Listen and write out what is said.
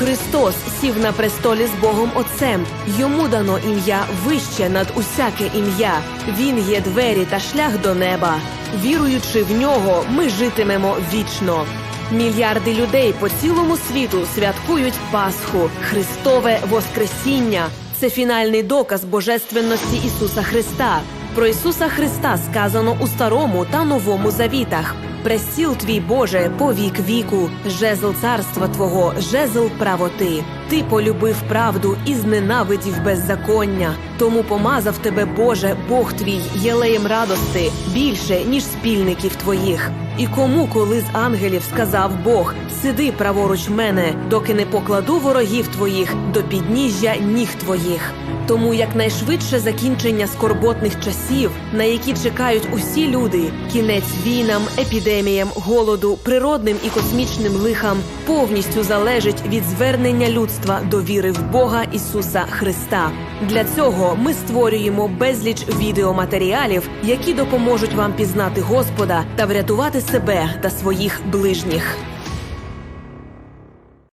Христос сів на престолі з Богом Отцем. Йому дано ім'я вище над усяке ім'я. Він є двері та шлях до неба. Віруючи в нього, ми житимемо вічно. Мільярди людей по цілому світу святкують Пасху, Христове Воскресіння. Це фінальний доказ божественності Ісуса Христа. Про Ісуса Христа сказано у старому та новому завітах. Престіл твій Боже по вік віку, жезл царства Твого, жезл правоти. Ти полюбив правду і зненавидів беззаконня. Тому помазав тебе, Боже, Бог твій, єлеєм радости більше, ніж спільників твоїх. І кому, коли з ангелів сказав Бог: сиди праворуч мене, доки не покладу ворогів твоїх до підніжжя ніг твоїх. Тому якнайшвидше закінчення скорботних часів, на які чекають усі люди, кінець війнам, епідеміям, голоду, природним і космічним лихам, повністю залежить від звернення людства до віри в Бога Ісуса Христа. Для цього ми створюємо безліч відеоматеріалів, які допоможуть вам пізнати Господа та врятувати себе та своїх ближніх.